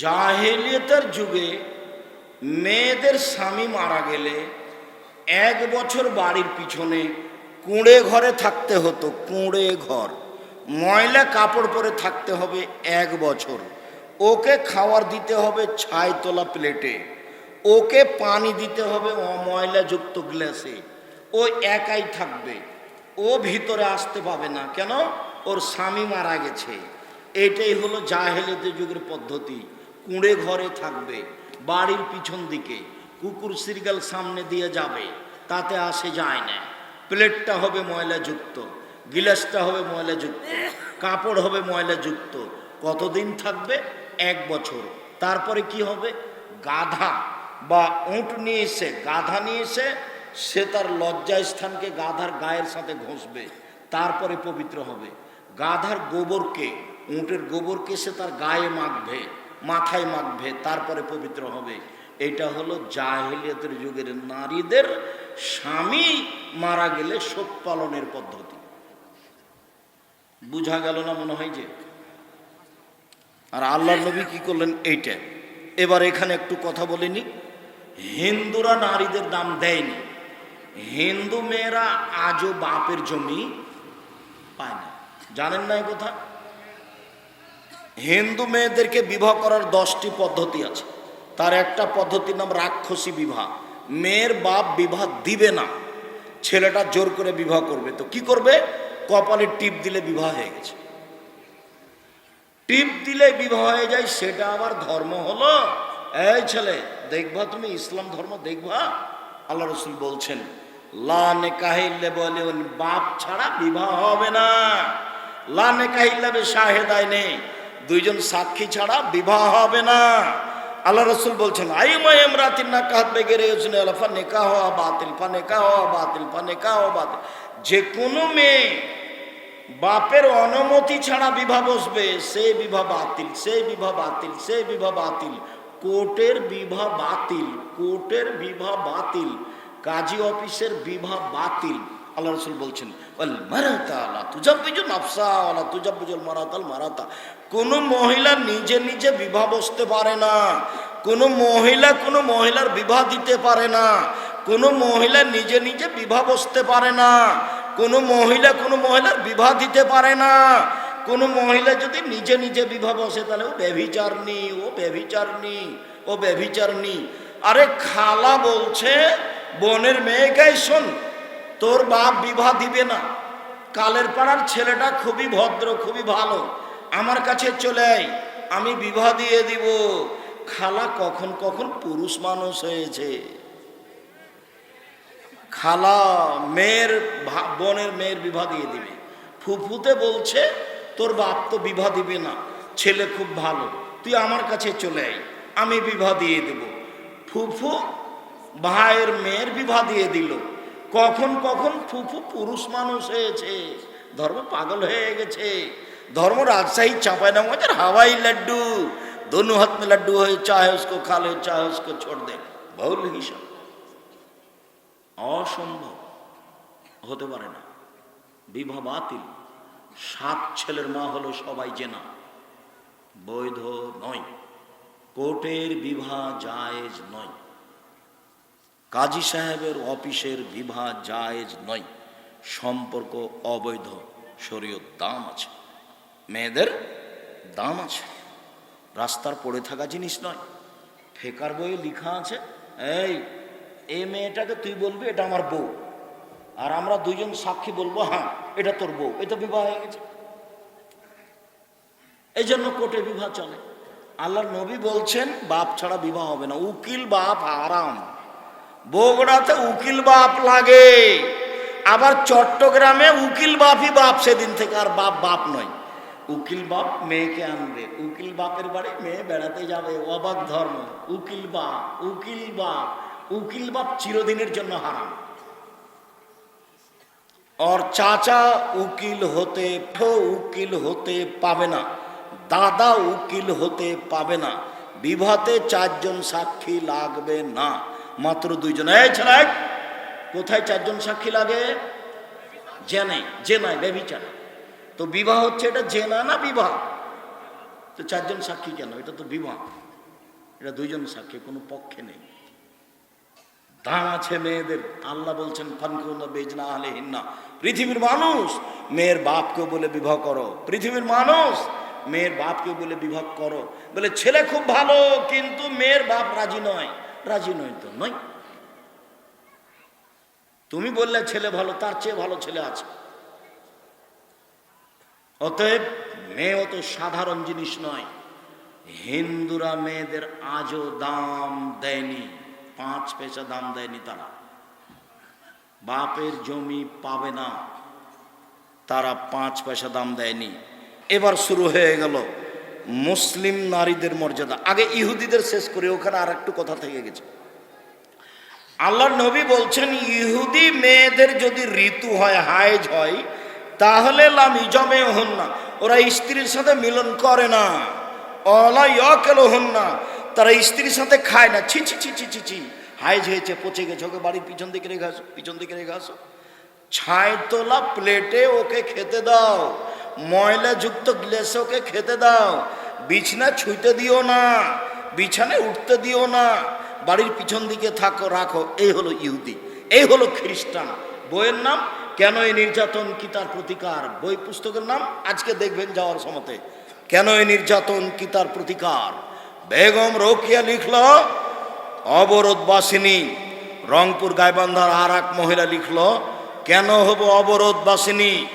জাহেলিয়তের যুগে মেয়েদের স্বামী মারা গেলে এক বছর বাড়ির পিছনে কুঁড়ে ঘরে থাকতে হতো, কুঁড়ে ঘর। ময়লা কাপড় পরে থাকতে হবে এক বছর। ওকে খাওয়ার দিতে হবে ছাই তোলা প্লেটে। ওকে পানি দিতে হবে অময়লাযুক্ত গ্লাসে। ও একাই থাকবে। ও ভিতরে আসতে পাবে না। কেন? ওর স্বামী মারা গেছে। এটাই হলো জাহেলিতে যুগের পদ্ধতি। কুঁড়ে ঘরে থাকবে, বাড়ির পিছন দিকে, কুকুর সিরগাল সামনে দিয়ে যাবে, তাতে আসে যায় না। প্লেটটা হবে ময়লাযুক্ত, গিলাসটা হবে ময়লাযুক্ত, কাপড় হবে ময়লাযুক্ত। কতদিন থাকবে? এক বছর। তারপরে কি হবে? গাধা বা উঁট নিয়ে এসে, গাধা নিয়ে এসে সে তার লজ্জা স্থানকে গাধার গায়ের সাথে ঘষবে, তারপরে পবিত্র হবে। গাধার গোবরকে, উঁটের গোবরকে সে তার গায়ে মাখবে। মাথায় মাখবে, তারপরে পবিত্র হবে। এটা হলো জাহেলিয়াতের যুগের নারীদের স্বামী মারা গেলে শোক পালনের পদ্ধতি। বুঝা গেল না মনে হয় যে? আর আল্লাহ নবী কি করলেন? এইটা। এবার এখানে একটু কথা বলিনি হিন্দুরা নারীদের দাম দেয়নি। হিন্দু মেয়েরা আজও বাপের জমি পায় না। জানেন না এই কথা? হিন্দু মেয়েদেরকে বিবাহ করার দশটি পদ্ধতি আছে। তার একটা পদ্ধতির নাম রাক্ষসী বিবাহ। মেয়ের বাপ বিবাহ দিবে না। ছেলেটা জোর করে বিবাহ করবে। তো কি করবে? কপালে টিপ দিলে বিবাহ হয়ে গেছে। টিপ দিলে বিবাহ হয়ে যায়, সেটা আবার ধর্ম হলো। এই ছেলে, দেখবা তুমি, ইসলাম ধর্ম দেখবা? আল্লাহ রসুল বলছেন, লা নেকাহিল্লে বলে বাপ ছাড়া বিবাহ হবে না। লা নেকাহিল্লাবে শাহেদায় নেই দুইজন সাক্ষী ছাড়া বিবাহ হবে না। আল্লাহ রসুল বলছেন বাতিল বাতিল বাতিল যে কোনো মেয়ে বাপের অনুমতি ছাড়া বিবাহ বসবে, সে বিবাহ বাতিল, সে বিবাহ বাতিল, সে বিবাহ বাতিল। কোর্টের বিবাহ বাতিল, কোর্টের বিবাহ বাতিল, কাজী অফিসের বিবাহ বাতিল। আল্লাহ রসুল বলছেন, ওয়াল মারাতাল মারাতা। কোন মহিলা নিজে নিজে বিবাহ বসতে পারে না, কোন মহিলা কোন মহিলার বিবাহ দিতে পারে না, কোন মহিলা নিজে নিজে বিবাহ বসতে পারে না, কোনো মহিলা কোনো মহিলার বিবাহ দিতে পারে না, কোনো মহিলা যদি নিজে নিজে বিবাহ বসে, তাহলে ও ব্যভিচারনি ও ব্যভিচারনি ও ব্যভিচারনি আরে খালা বলছে, বোনের মেয়েকে শোন তোর বাপ বিবাহ দিবে না। কালের পাড়ার ছেলেটা খুবই ভদ্র, খুবই ভালো। আমার কাছে চলে আয়, আমি বিবাহ দিয়ে দিব। খালা কখন কখন পুরুষ মানুষ হয়েছে। খালা মেয়ের বোনের মেয়ের বিবাহ দিয়ে দিবে। ফুফুতে বলছে, তোর বাপ তো বিবাহ দিবে না, ছেলে খুব ভালো। তুই আমার কাছে চলে আয়, আমি বিবাহ দিয়ে দেব। ফুফু ভাইয়ের মেয়ের বিবাহ দিয়ে দিল। কখন কখন ফুফু পুরুষ মানুষ হয়েছে ধর্ম পাগল হয়ে গেছে ধর্ম রাজশাহী চাপাই না মজার হাওয়াই লাড্ডু दोनों हाथ में लड्डू है चाहे उसको खा ले चाहे उसको छोड़ दे বহুল হিসাব অসম্ভব হতে পারে না বিবাহ বাতিল সাত ছেলের মা হলো সবাই জেনা বৈধ নয় কোর্টের বিবাহ জায়েজ নয় কাজী সাহেবের অফিসের বিবাহ জায়েজ নয়, সম্পর্ক অবৈধ, শরীয়ত দাম আছে। মেয়েদের দাম আছে। রাস্তার পড়ে থাকা জিনিস নয়, ফেকার বইয়ে লিখা আছে, এই, এ মেয়েটাকে তুই বলবি, এটা আমার বউ। আর আমরা দুইজন সাক্ষী বলব হ্যাঁ এটা তোর বউ। এটা বিবাহ হয়ে গেছে। এই জন্য কোর্টে বিবাহ চলে। আল্লাহর নবী বলছেন, বাপ ছাড়া বিবাহ হবে না। উকিল বাপ আরাম বগুড়াতে উকিল বাপ লাগে। আবার চট্টগ্রামে উকিল বাপই বাপ, সেদিন থেকে আর বাপ বাপ নয়। উকিল বাপ মেয়েকে আনবে, উকিল বাপের বাড়ি মেয়ে বেড়াতে যাবে, অবাক ধর্ম। উকিল বাপ উকিল বাপ উকিল বাপ চিরদিনের জন্য হারাম। और চাচা উকিল হতে উকিল হতে পাবে না। দাদা উকিল হতে পাবে না। বিবাহতে চারজন সাক্ষী লাগবে না। মাত্র দুইজন। এই কোথায় চারজন সাক্ষী লাগে? জেনে জেনায় বেবিচার। তো বিবাহ হচ্ছে এটা জেনা না বিবাহ? তো চারজন সাক্ষী কেন? এটা তো বিবাহ। এটা দুইজন সাক্ষী, কোনো পক্ষে নেই। দাম আছে মেয়েদের। আল্লাহ বলছেন ফানকুনা বেজনা আলে হিন্না পৃথিবীর মানুষ, মেয়ের বাপকে বলে বিবাহ করো। পৃথিবীর মানুষ, মেয়ের বাপকে বলে বিবাহ করো। বলে, ছেলে খুব ভালো, কিন্তু মেয়ের বাপ রাজি নয়। রাজি নয় তো নয় তুমি বললে ছেলে ভালো, তার চেয়ে ভালো ছেলে আছে। অতএব মেয়ে অত সাধারণ জিনিস নয়। হিন্দুরা মেয়েদের আজও দাম দেয়নি, পাঁচ পয়সা দাম দেয়নি তারা। বাপের জমি পাবে না, তারা পাঁচ পয়সা দাম দেয়নি। এবার শুরু হয়ে গেল। মুসলিম নারীদের মর্যাদা। আগে ইহুদিদের শেষ করে, ওখানে আর একটু কথা থেকে গেছে। আল্লাহ নবী বলছেন, ইহুদি মেয়েদের যদি ঋতু হয় হাইজ হয়, তাহলে লামি জমে হন না। ওরা স্ত্রীর সাথে মিলন করে না। অলা ইয়কেল হন না তারা স্ত্রীর সাথে খায় না। ছি ছি ছি ছি ছি ছি। হাইজ হয়েছে, পচে গেছে, ওকে বাড়ির পিছন দিকে রেখে আসো, পিছন দিকে রেখে আসো। ছাই তোলা প্লেটে ওকে খেতে দাও। ময়লা যুক্ত গ্লাসে ওকে খেতে দাও। বিছনা ছুঁতে দিও না বিছানে উঠতে দিও না। বাড়ির পিছন দিকে থাকো, রাখো। এই হলো ইহুদি, এই হলো খ্রিস্টান। বইয়ের নাম, কেন এই নির্যাতন কি তার প্রতিকার? বই পুস্তকের নাম, আজকে দেখবেন যাওয়ার সময়তে। কেন এই নির্যাতন কি তার প্রতিকার? বেগম রোকিয়া লিখল, অবরোধবাসিনী রংপুর গাইবান্ধার আর এক মহিলা লিখল, কেন হব অবরোধবাসিনী?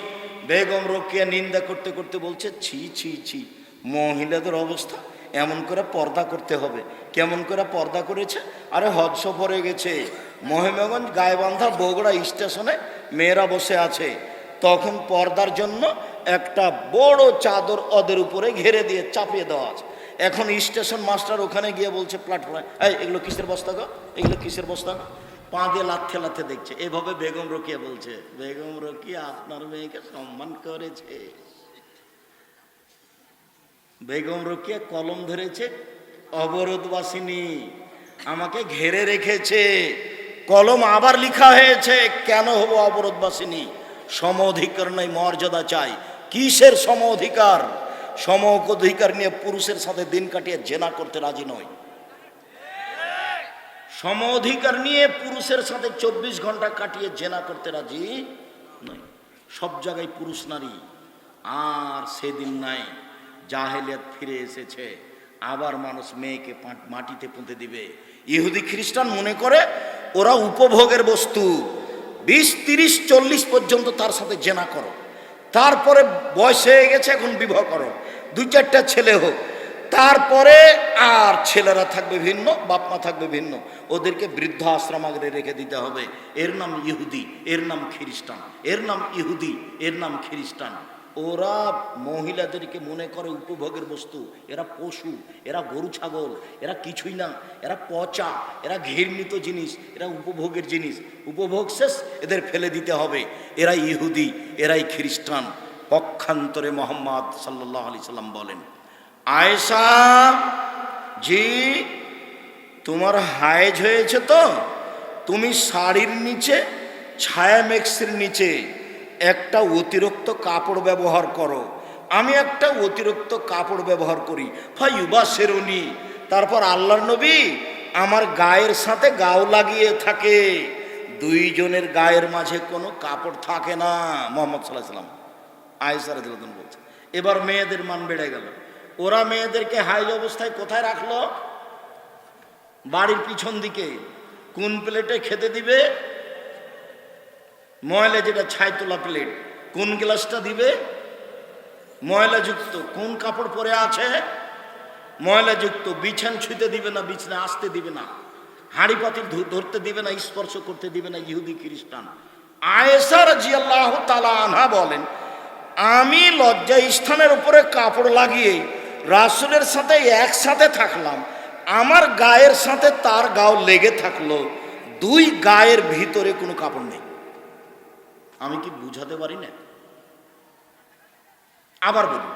বেগম রোকিয়া নিন্দা করতে করতে বলছে, ছি ছি ছি, মহিলাদের অবস্থা এমন করে পর্দা করতে হবে। কেমন করে পর্দা করেছে? আরে হজ সফরে গেছে। মহিমাগঞ্জ গাইবান্ধা বগুড়া স্টেশনে মেয়েরা বসে আছে। তখন পর্দার জন্য একটা বড় চাদর ওদের উপরে ঘেরে দিয়ে চাপিয়ে দেওয়া আছে। এখন স্টেশন মাস্টার ওখানে গিয়ে বলছে, প্ল্যাটফর্মে এই, এগুলো কিসের বস্তা গো? এগুলো কিসের বস্তা? গো পা দিয়ে লাথে লাথে দেখছে। এভাবে বেগম রকিয়া বলছে, বেগম রকিয়া আপনার মেয়েকে সম্মান করেছে। বেগম রকিয়া কলম ধরেছে, অবরোধবাসিনী, আমাকে ঘেরে রেখেছে। কলম আবার লিখা হয়েছে, কেন হব অবরোধবাসিনী? সম অধিকার নয়, মর্যাদা চাই। কিসের সম অধিকার? সম অধিকার নিয়ে পুরুষের সাথে দিন কাটিয়ে জেনা করতে রাজি নয় সম অধিকার নিয়ে পুরুষের সাথে চব্বিশ ঘণ্টা কাটিয়ে জেনা করতে রাজি নয়। সব জায়গায় পুরুষ নারী। আর সেদিন নাই, জাহেলিয়াত ফিরে এসেছে। আবার মানুষ মেয়েকে মাটিতে পুঁতে দিবে। ইহুদি খ্রিস্টান মনে করে ওরা উপভোগের বস্তু। বিশ, তিরিশ, চল্লিশ পর্যন্ত তার সাথে জেনা করো। তারপরে বয়স হয়ে গেছে, এখন বিবাহ করো। দুই চারটা ছেলে হোক। তারপরে আর ছেলেরা থাকবে ভিন্ন বাপ মা থাকবে ভিন্ন। ওদেরকে বৃদ্ধ আশ্রম আগে রেখে দিতে হবে। এর নাম ইহুদি, এর নাম খ্রিস্টান, এর নাম ইহুদি, এর নাম খ্রিস্টান। ওরা মহিলাদেরকে মনে করে উপভোগের বস্তু। এরা পশু, এরা গরু ছাগল, এরা কিছুই না। এরা পচা, এরা ঘৃণিত জিনিস, এরা উপভোগের জিনিস। উপভোগ শেষ, এদের ফেলে দিতে হবে। এরা ইহুদি, এরাই খ্রিস্টান। পক্ষান্তরে মোহাম্মদ সাল্লাহ আলি সাল্লাম বলেন আয়েশা জি, তোমার হায়েজ হয়েছে তো? তুমি শাড়ির নিচে ছায়া মেক্সির নিচে একটা অতিরিক্ত কাপড় ব্যবহার করো। আমি একটা অতিরিক্ত কাপড় ব্যবহার করি। ফাইবা শেরুনি তারপর আল্লাহর নবী আমার গায়ের সাথে গাও লাগিয়ে থাকে। দুইজনের গায়ের মাঝে কোনো কাপড় থাকে না। মোহাম্মদ সাল্লাহ সাল্লাম আয়েসার বলছে, এবার মেয়েদের মান বেড়ে গেল। ওরা মেয়েদেরকে হাইজ অবস্থায় কোথায় রাখল? বাড়ির পিছন দিকে। কোন প্লেটে খেতে দিবে? ময়লা যেটা ছাই তোলা প্লেট। কোন গ্লাসটা দিবে? ময়লাযুক্ত। কোন কাপড় পরে আছে? ময়লাযুক্ত। বিছান ছুঁতে দিবে না, বিছানা আসতে দিবে না। হাঁড়ি পাতিল ধরতে দিবে না, স্পর্শ করতে দিবে না, ইহুদি খ্রিস্টান। আয়েসা রাজিয়াল্লাহ তালা আনহা বলেন, আমি লজ্জা স্থানের উপরে কাপড় লাগিয়ে রাসুলের সাথে একসাথে থাকলাম। আমার গায়ের সাথে তার গাও লেগে থাকল। দুই গায়ের ভিতরে কোনো কাপড় নেই। আমি কি বুঝাতে পারি না? আবার বলি,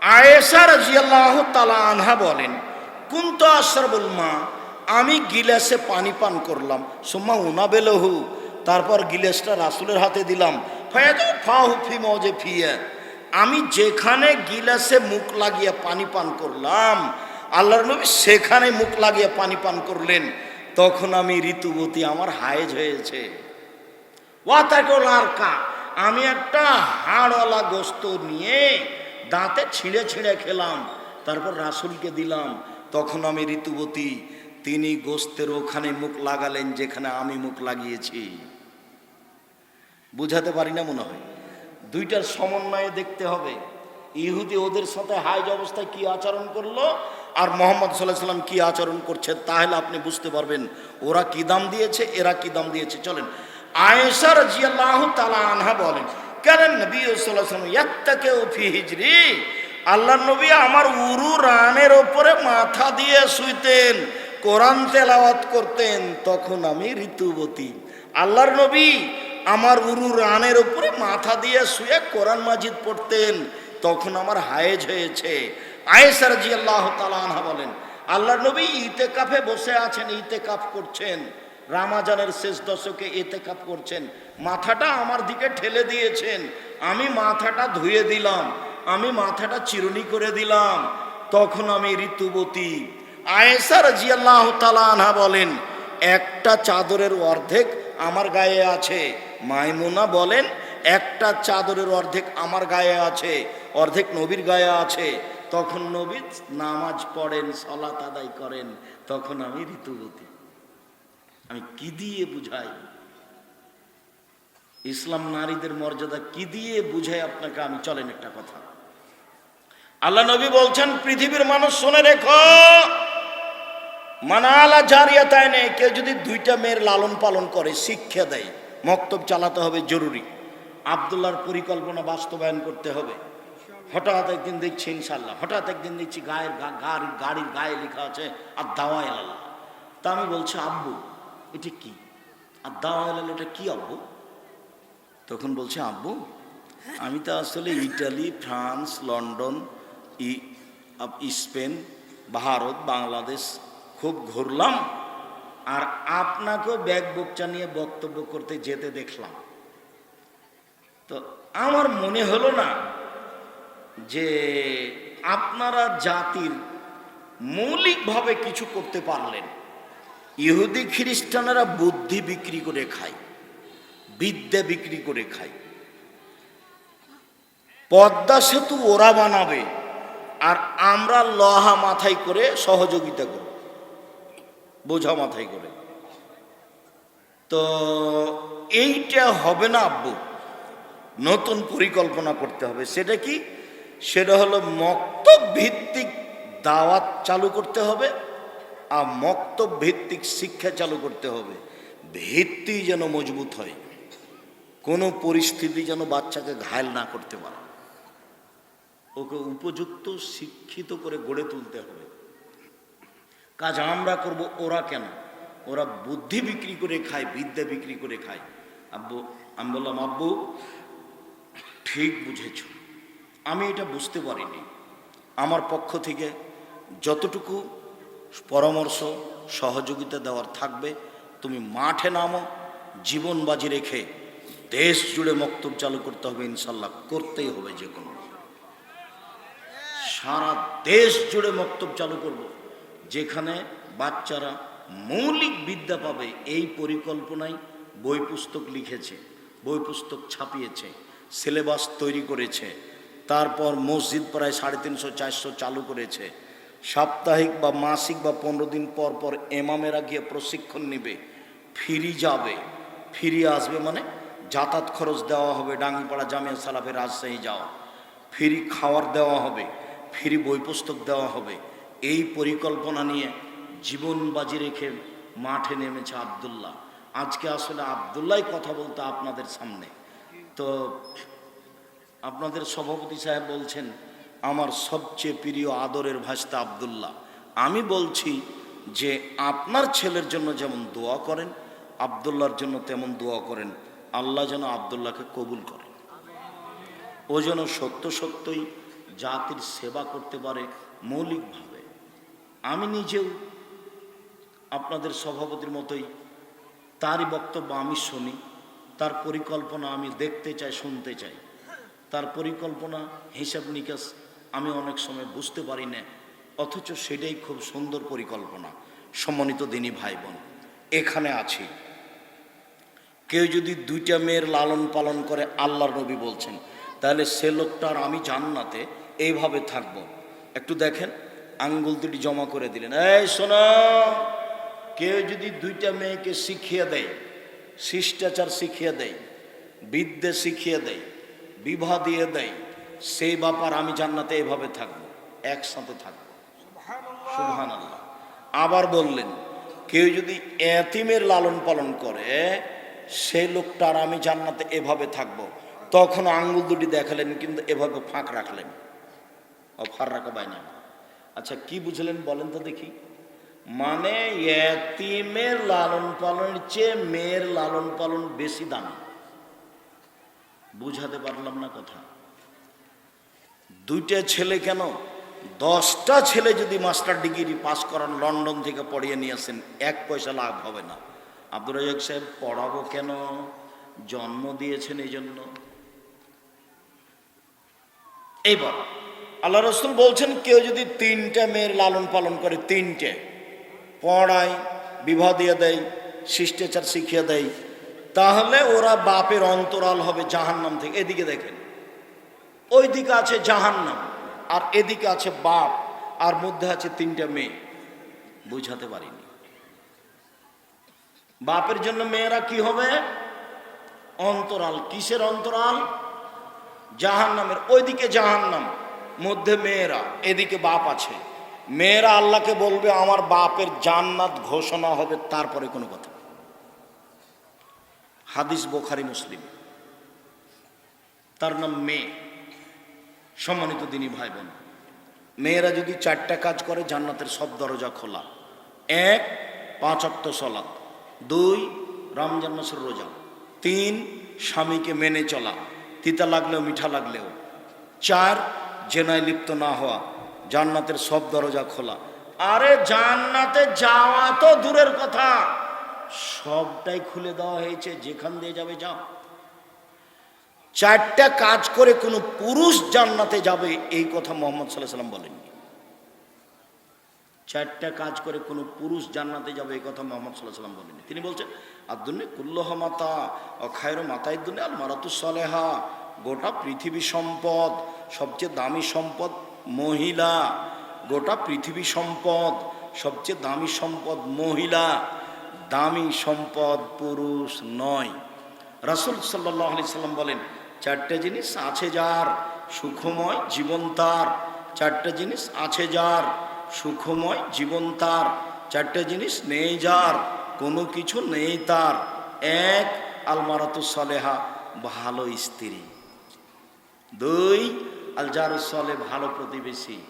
আয়েশা রাজিয়াল্লাহ তালা আনহা বলেন, কুন্ত আশরাবুল মা? আমি গিলাসে পানি পান করলাম। সুম্মা উনা বেলহু তারপর গিলাসটা রাসুলের হাতে দিলাম। ফয়াজ ফাহু ফি মজে ফিয়া আমি যেখানে গিলাসে মুখ লাগিয়ে পানি পান করলাম, আল্লাহর নবী সেখানে মুখ লাগিয়ে পানি পান করলেন, তখন আমি ঋতুবতী আমার হায়েজ হয়েছে। আর কা আমি একটা হাড়ওয়ালা গোস্ত নিয়ে দাঁতে ছিঁড়ে ছিঁড়ে খেলাম, তারপর রাসুলকে দিলাম, তখন আমি ঋতুবতী, তিনি গোস্তের ওখানে মুখ লাগালেন যেখানে আমি মুখ লাগিয়েছি। বুঝাতে পারি না মনে হয়? দুইটার সমন্বয়ে দেখতে হবে। ইহুদি ওদের সাথে হাইজ অবস্থায় কি আচরণ করল আর মোহাম্মদ সাল্লাহ সাল্লাম কি আচরণ করছে তাহলে আপনি বুঝতে পারবেন ওরা কি দাম দিয়েছে, এরা কি দাম দিয়েছে। চলেন আয়েশার জিয়াল্লাহ তালা আনহা বলেন কেন নবী সাল্লাহ সাল্লাম ইয়াত্তাকে ফি হিজরি? আল্লাহ নবী আমার উরু রানের ওপরে মাথা দিয়ে শুইতেন, কোরআন তেলাওয়াত করতেন, তখন আমি ঋতুবতী। আল্লাহর নবী আমার উরু রানের উপরে মাথা দিয়ে শুয়ে কোরআন মাজিদ পড়তেন, তখন আমার হায়েজ হয়েছে। আয়েসার জি আল্লাহ তালানহা বলেন, আল্লাহর নবী ইতে কাফে বসে আছেন ইতে কাফ করছেন। রামাজানের শেষ দশকে এতে কাপ করছেন। মাথাটা আমার দিকে ঠেলে দিয়েছেন। আমি মাথাটা ধুয়ে দিলাম। আমি মাথাটা চিরুনি করে দিলাম। তখন আমি ঋতুবতী। আয়েসার জিয়াল্লাহ তালানহা বলেন, একটা চাদরের অর্ধেক আমার গায়ে আছে। মাইমুনা বলেন, একটা চাদরের অর্ধেক আমার গায়ে আছে, অর্ধেক নবীর গায়ে আছে। তখন নবী নামাজ পড়েন, সলাত আদায় করেন, তখন আমি ঋতুবতী আমি কি দিয়ে বুঝাই? ইসলাম নারীদের মর্যাদা কি দিয়ে বুঝাই আপনাকে? আমি, চলেন একটা কথা। আল্লাহ নবী বলছেন, পৃথিবীর মানুষ শুনে রেখো, মানালা জারিয়া তাই নেই, কেউ যদি দুইটা মেয়ের লালন পালন করে, শিক্ষা দেয়। মক্তব চালাতে হবে জরুরি। আবদুল্লার পরিকল্পনা বাস্তবায়ন করতে হবে। হঠাৎ একদিন দেখছি ইনশাল্লাহ হঠাৎ একদিন দেখছি গায়ের গাড়ির গাড়ির গায়ে লেখা আছে, আর দাওয়া আল্লাহ তা আমি বলছি, আব্বু, এটা কি? আর দাওয়া আল্লাহ এটা কি আব্বু? তখন বলছে, আব্বু, আমি তো আসলে Italy, France, London Spain, Bharat, Bangladesh খুব ঘুরলাম। আর আপনাকেও ব্যাগ বুকচা নিয়ে বক্তব্য করতে যেতে দেখলাম। তো আমার মনে হলো না যে আপনারা জাতির মৌলিকভাবে কিছু করতে পারলেন। ইহুদি খ্রিস্টানেরা বুদ্ধি বিক্রি করে খায়, বিদ্যা বিক্রি করে খায়। পদ্মা সেতু ওরা বানাবে, আর আমরা লহা মাথায় করে সহযোগিতা করব। বোঝা মাথায় করে। তো এইটা হবে না আব্বু। নতুন পরিকল্পনা করতে হবে। সেটা কি? সেটা হলো মক্তব ভিত্তিক দাওয়াত চালু করতে হবে আর মক্তব ভিত্তিক শিক্ষা চালু করতে হবে। ভিত্তি যেন মজবুত হয়। কোনো পরিস্থিতি যেন বাচ্চাকে ঘায়ল না করতে পারে। ওকে উপযুক্ত শিক্ষিত করে গড়ে তুলতে হবে। কাজ আমরা করব, ওরা কেন? ওরা বুদ্ধি বিক্রি করে খায়, বিদ্যা বিক্রি করে খায়। আব্বু, আমি বললাম, আব্বু, ঠিক বুঝেছ। আমি এটা বুঝতে পারিনি। আমার পক্ষ থেকে যতটুকু পরামর্শ, সহযোগিতা দেওয়ার থাকবে, তুমি মাঠে নামো, জীবন বাজি রেখে দেশ জুড়ে মক্তব চালু করতে হবে, ইনশাল্লাহ করতেই হবে যে কোনো সারা দেশ জুড়ে মক্তব চালু করব। যেখানে বাচ্চারা মৌলিক বিদ্যা পাবে, এই পরিকল্পনায় বই পুস্তক লিখেছে, বই পুস্তক ছাপিয়েছে, সিলেবাস তৈরি করেছে, তারপর মসজিদ প্রায় সাড়ে তিনশো, চারশো চালু করেছে। সাপ্তাহিক বা মাসিক বা পনেরো দিন পর পর এমামেরা গিয়ে প্রশিক্ষণ নেবে, ফিরি যাবে। ফিরিয়ে আসবে মানে যাতায়াত খরচ দেওয়া হবে, ডাঙ্গিপাড়া জামিয়া সালাফে রাজশাহী যাওয়া। ফিরি খাওয়ার দেওয়া হবে, ফিরি বই পুস্তক দেওয়া হবে। এই পরিকল্পনা নিয়ে জীবন বাজি রেখে মাঠে নেমেছে আবদুল্লাহ। আজকে আসলে আবদুল্লাহ কথা বলতে আপনাদের সামনে। তো আপনাদের সভাপতি সাহেব বলছেন, আমার সবচেয়ে প্রিয় আদরের ভাষা আবদুল্লাহ। আমি বলছি যে, আপনার ছেলের জন্য যেমন দোয়া করেন, আবদুল্লাহর জন্য তেমন দোয়া করেন। আল্লাহ যেন আবদুল্লাহকে কবুল করেন ও যেন সত্য সত্যই জাতির সেবা করতে পারে মৌলিকভাবে। আমি নিজেও আপনাদের সভাপতির মতোই তারই বক্তব্য আমি শুনি, তার পরিকল্পনা আমি দেখতে চাই, শুনতে চাই। তার পরিকল্পনা, হিসাব নিকাশ আমি অনেক সময় বুঝতে পারি না, অথচ সেটাই খুব সুন্দর পরিকল্পনা, সম্মানিত দিনী ভাই বোন এখানে আছি। কেউ যদি দুইটা মেয়ের লালন পালন করে আল্লাহর নবী বলছেন, তাহলে সে লোকটার আমি জান্নাতে এইভাবে থাকব। একটু দেখেন। আঙ্গুল দুটি জমা করে দিলেন। এই শোনো কেউ যদি দুইটা মেয়েকে শিখিয়ে দেয় শিষ্টাচার শিখিয়ে দেয় বিদ্যে শিখিয়ে দেয় বিবাহ দিয়ে দেয় সেই ব্যাপার আমি জান্নাতে এভাবে থাকব একসাথে থাকব। সুবহান আল্লাহ আবার বললেন কেউ যদি এতিমের লালন পালন করে সেই লোকটার আমি জান্নাতে এভাবে থাকব। তখন আঙ্গুল দুটি দেখালেন কিন্তু এভাবে ফাঁক রাখলেন। অফার রাখা বাইনা আচ্ছা কি বুঝলেন বলেন তো দেখি। মানে এতিমের লালন পালনের চেয়ে মেয়ের লালন পালন বেশি দামি। বুঝাতে পারলাম না কথা। দুইটা ছেলে কেন? দশটা ছেলে যদি মাস্টার ডিগ্রি পাস করান, লন্ডন থেকে পড়িয়ে নিয়ে আসেন, এক পয়সা লাভ হবে না। আব্দুর রাজাক সাহেব, পড়াবো কেন? জন্ম দিয়েছেন এই জন্য। এইবার আল্লাহ রসুল বলছেন, কেউ যদি তিনটা মেয়ের লালন পালন করে, তিনটে, পড়ায়, বিবাহ দিয়ে দেয়, শিষ্টাচার শিখিয়ে দেয়, তাহলে ওরা বাপের অন্তরাল হবে জাহান্নাম থেকে। এদিকে দেখেন ওই দিকে আছে জাহান্নাম, আর এদিকে আছে বাপ, আর মধ্যে আছে তিনটা মেয়ে। বুঝাতে পারিনি। বাপের জন্য মেয়েরা কি হবে? অন্তরাল। কিসের অন্তরাল? জাহান্নামের। ওইদিকে জাহান্নাম। মধ্যে মেয়েরা, এদিকে বাপ আছে। মেয়েরা আল্লাহকে বলবে, আমার বাপের জান্নাত ঘোষণা হবে তারপরে কোনো কথা হাদিস বোখারি মুসলিম। তার নাম মেয়ে সম্মানিত দিনী ভাই বোন মেয়েরা যদি চারটা কাজ করে, জান্নাতের সব দরজা খোলা। এক, পাঁচ অক্ত সলাৎ দুই, রমজান মাসের রোজা। তিন, স্বামীকে মেনে চলা। তিতা লাগলেও, মিঠা লাগলেও। চার জেনায় লিপ্ত না হওয়া, জান্নাতের সব দরজা খোলা। আরে জান্নাতে যাওয়া তো দূরের কথা। সবটাই খুলে দেওয়া হয়েছে, যেখান দিয়ে যাবে যাও। চারটা কাজ করে কোনো পুরুষ জান্নাতে যাবে, এই কথা মোহাম্মদ সাল্লাহ সাল্লাম বলেননি। চারটা কাজ করে কোনো পুরুষ জান্নাতে যাবে, এই কথা মোহাম্মদ সাল্লাহ সাল্লাম বলেননি। তিনি বলছেন, আদুন্নে কুল্লহ মাতা, অখায়র মাতায় দুনে আল মারাতুসলেহা গোটা পৃথিবী সম্পদ সবচেয়ে দামি সম্পদ মহিলা, গোটা পৃথিবী সম্পদ, সবচেয়ে দামি সম্পদ মহিলা, দামি সম্পদ পুরুষ নয়। রাসুল সাল্লাহ আলি সাল্লাম বলেন, চারটে জিনিস আছে যার সুখময় জীবন তার, চারটে জিনিস আছে যার সুখময় জীবন তার, চারটে জিনিস নেই যার, কোনো কিছু নেই তার। এক, আলমারাতু সলেহা, ভালো স্ত্রী। দুই আলজারুসলে ভালো প্রতিবেশী।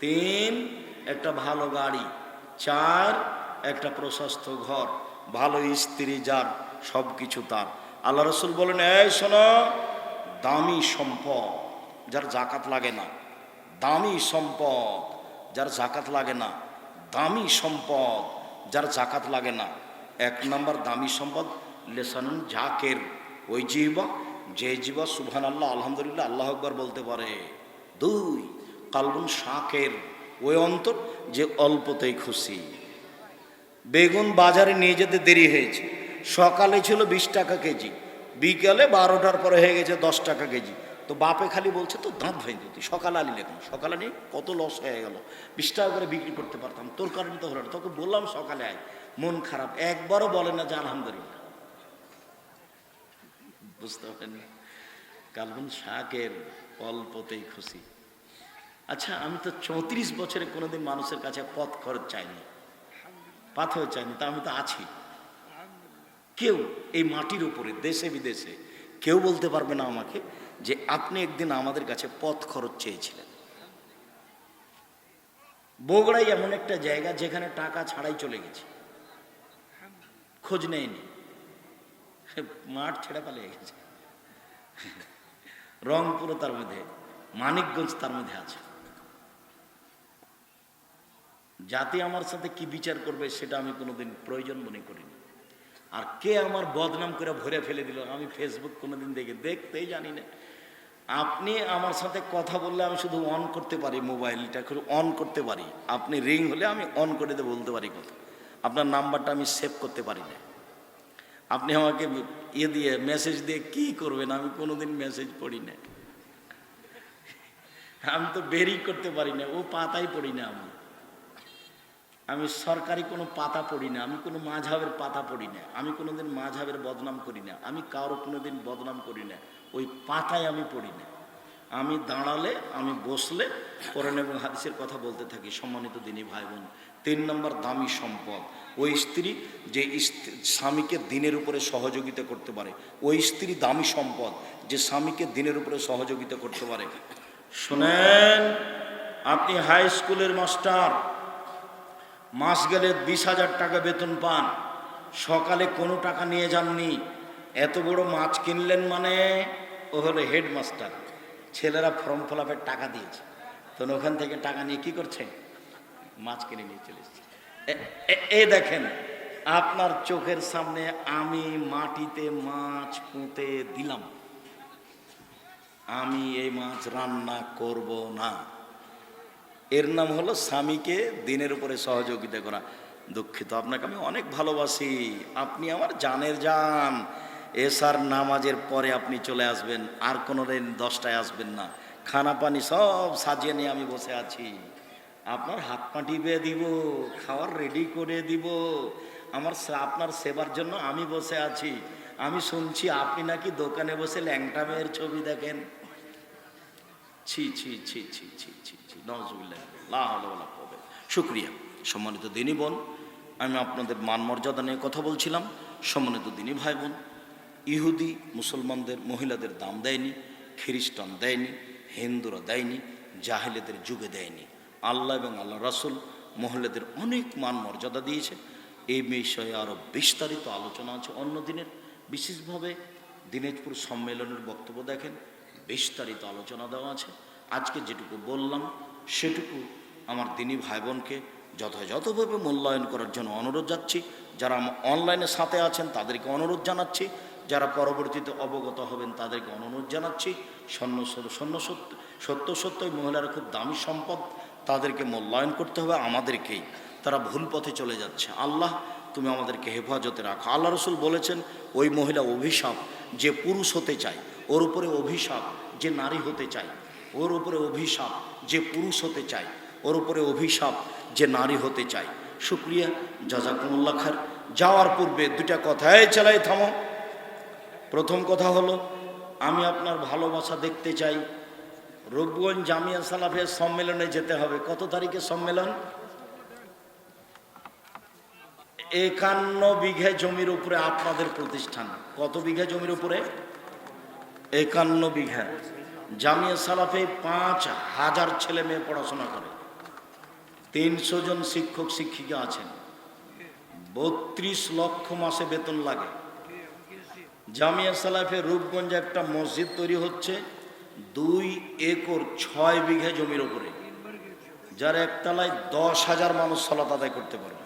তিন, একটা ভালো গাড়ি। চার, একটা প্রশস্ত ঘর। ভালো স্ত্রী যার সব কিছু তার। আল্লাহ রসুল বলেন, এই শোনো, দামি সম্পদ যার জাকাত লাগে না। দামি সম্পদ যার জাকাত লাগে না। দামি সম্পদ যার জাকাত লাগে না। এক নম্বর দামি সম্পদ, লেসানুন জাকের। ওই জীবা যে জীবা সুবহান আল্লাহ আলহামদুলিল্লাহ, আল্লাহ আকবর বলতে পারে। দুই, কালবুন শাকের ওই অন্তর যে অল্পতেই খুশি। বেগুন বাজারে নিয়ে যেতে দেরি হয়েছে। সকালে ছিল বিশ টাকা কেজি, বিকালে বারোটার পরে হয়ে গেছে দশ টাকা কেজি। তো বাপে খালি বলছে তো দাঁত ভেঙে দিতি সকালে আলি লেখুন সকালে নেই কত লস হয়ে গেল। বিশ টাকা করে বিক্রি করতে পারতাম, তোর কারণে তো হলো না। তোকে বললাম সকালে আয়, মন খারাপ। একবারও বলে না যে আলহামদুলিল্লাহ। বুঝতে পারেন। কালবন শাকের অল্পতেই খুশি। আচ্ছা আমি তো চৌত্রিশ বছরে কোনোদিন মানুষের কাছে পথ খরচ চাইনি, পাথর চাইনি, তা আমি তো আছি। কেউ এই মাটির উপরে, দেশে বিদেশে, কেউ বলতে পারবে না আমাকে যে আপনি একদিন আমাদের কাছে পথ খরচ চেয়েছিলেন। বগুড়াই এমন একটা জায়গা যেখানে টাকা ছাড়াই চলে গেছে। খোঁজ নেয়নি। মাঠ ছেড়ে পালিয়ে গেছে। রংপুরও তার মধ্যে, মানিকগঞ্জ তার মধ্যে আছে। জাতি আমার সাথে কি বিচার করবে সেটা আমি কোনোদিন প্রয়োজন মনে করিনি। আর কে আমার বদনাম করে ভরে ফেলে দিল আমি ফেসবুক কোনোদিন দেখে, দেখতেই জানি না। আপনি আমার সাথে কথা বললে আমি শুধু অন করতে পারি মোবাইলটা করে অন করতে পারি। আপনি রিং হলে আমি অন করে দিয়ে বলতে পারি কথা। আপনার নাম্বারটা আমি সেভ করতে পারি না। আপনি আমাকে ইয়ে দিয়ে মেসেজ দিয়ে কি করবেন? আমি কোনোদিন মেসেজ পড়ি না আমি তো বেরি করতে পারি না, ও পাতাই পড়ি না আমি। আমি সরকারি কোনো পাতা পড়ি না, আমি কোনো মাঝাবের পাতা পড়ি না, আমি কোনোদিন মাঝাবের বদনাম করি না, আমি কারও কোনোদিন বদনাম করি না, ওই পাতায় আমি পড়ি না। আমি দাঁড়ালে, আমি বসলে কোরআন এবং হাদিসের কথা বলতে থাকি, সম্মানিত দিনী ভাই বোন। তিন নম্বর দামি সম্পদ। ওই স্ত্রী যে স্বামীকে দিনের উপরে সহযোগিতা করতে পারে, ওই স্ত্রী দামি সম্পদ যে স্বামীকে দিনের উপরে সহযোগিতা করতে পারে। শোনেন, আপনি হাই স্কুলের মাস্টার, মাস গেলে বিশ হাজার টাকা বেতন পান, সকালে কোনো টাকা নিয়ে যাননি, এত বড় মাছ কিনলেন মানে? ও হলো হেডমাস্টার ছেলেরা ফর্ম ফলাপের টাকা দিয়েছে। তো ওখান থেকে টাকা নিয়ে কি করছে? মাছ কিনে নিয়ে চলে এসছে। এ- দেখেন, আপনার চোখের সামনে আমি মাটিতে মাছ পুঁতে দিলাম। আমি এই মাছ রান্না করব না। এর নাম হলো স্বামীকে দিনের উপরে সহযোগিতা করা। দুঃখিত, আপনাকে আমি অনেক ভালোবাসি। আপনি আমার জানের জান। এসার নামাজের পরে আপনি চলে আসবেন, আর কোনো দিন দশটায় আসবেন না। খানা পানি সব সাজিয়ে নিয়ে আমি বসে আছি। আপনার হাত পা টিপে দিব, খাওয়ার রেডি করে দিব। আমার আপনার সেবার জন্য আমি বসে আছি। আমি শুনছি আপনি নাকি দোকানে বসে ল্যাংটা মেয়ের ছবি দেখেন। ছি ছি ছি ছি ছি ছি ছি নজুবিল্লাহ শুক্রিয়া। সম্মানিত দিনী বোন, আমি আপনাদের মান মর্যাদা নিয়ে কথা বলছিলাম। সম্মানিত দিনী ভাই বোন, ইহুদি, মুসলমানদের, মহিলাদের দাম দেয়নি, খ্রিস্টান দেয়নি, হিন্দুরা দেয়নি জাহেলেদের যুগে দেয়নি। আল্লাহ এবং আল্লাহ রাসুল মহিলাদের অনেক মান মর্যাদা দিয়েছে। এই বিষয়ে আরও বিস্তারিত আলোচনা আছে অন্য দিনের। বিশেষভাবে দিনাজপুর সম্মেলনের বক্তব্য দেখেন, বিস্তারিত আলোচনা দেওয়া আছে। আজকে যেটুকু বললাম, সেটুকু আমার দিনী ভাই বোনকে যথাযথভাবে মূল্যায়ন করার জন্য অনুরোধ যাচ্ছি যারা অনলাইনে সাথে আছেন, তাদেরকে অনুরোধ জানাচ্ছি। যারা পরবর্তীতে অবগত হবেন, তাদেরকে অনুরোধ জানাচ্ছি। সৈন্য সত্য সত্য সত্যই মহিলারা খুব দামি সম্পদ। তাদেরকে মূল্যায়ন করতে হবে, আমাদেরকেই। তারা ভুল পথে চলে যাচ্ছে। আল্লাহ, তুমি আমাদেরকে হেফাজতে রাখো। আল্লাহ রসুল বলেছেন, ওই মহিলা অভিশাপ যে পুরুষ হতে চায়, ওর উপরে অভিশাপ যে নারী হতে চায়, ওর উপরে অভিশাপ যে পুরুষ হতে চায়, ওর উপরে অভিশাপ যে নারী হতে চায়। শুক্রিয়া জাজাকুমুল্লা খার যাওয়ার পূর্বে দুটা কথায় চালাই থামো। প্রথম কথা হলো, আমি আপনার ভালোবাসা দেখতে চাই। রূপগঞ্জ জামিয়া সালাফের সম্মেলনে যেতে হবে। কত তারিখে সম্মেলন? একান্ন বিঘে জমির উপরে আপনাদের প্রতিষ্ঠান। কত বিঘা জমির উপরে? একান্ন বিঘা। জামিয়া সালাফে পাঁচ হাজার ছেলে মেয়ে পড়াশোনা করে। তিনশো জন শিক্ষক, শিক্ষিকা আছেন। বত্রিশ লক্ষ মাসে বেতন লাগে। জামিয়া সালাফে রূপগঞ্জে একটা মসজিদ তৈরি হচ্ছে। দুই একর ছয় বিঘা জমির উপরে, যার একতলায় দশ হাজার মানুষ সলাত আদায় করতে পারবে।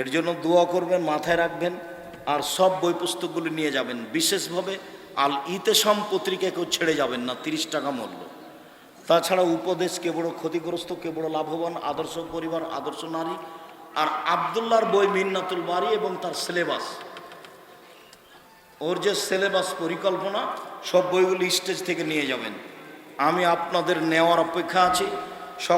এর জন্য দোয়া করবেন, মাথায় রাখবেন, আর সব বই পুস্তকগুলি নিয়ে যাবেন। বিশেষভাবে আল ইতেসাম পত্রিকা কেউ ছেড়ে যাবেন না, তিরিশ টাকা মূল্য। তাছাড়া উপদেশ, কে বড় ক্ষতিগ্রস্ত, কে বড় লাভবান, আদর্শ পরিবার, আদর্শ নারী, আর আবদুল্লার বই মিন্নাতুল বাড়ি এবং তার সিলেবাস। ওর যে সিলেবাস পরিকল্পনা, সব বইগুলি স্টেজ থেকে নিয়ে যাবেন। আমি আপনাদের নেওয়ার অপেক্ষা আছি। সব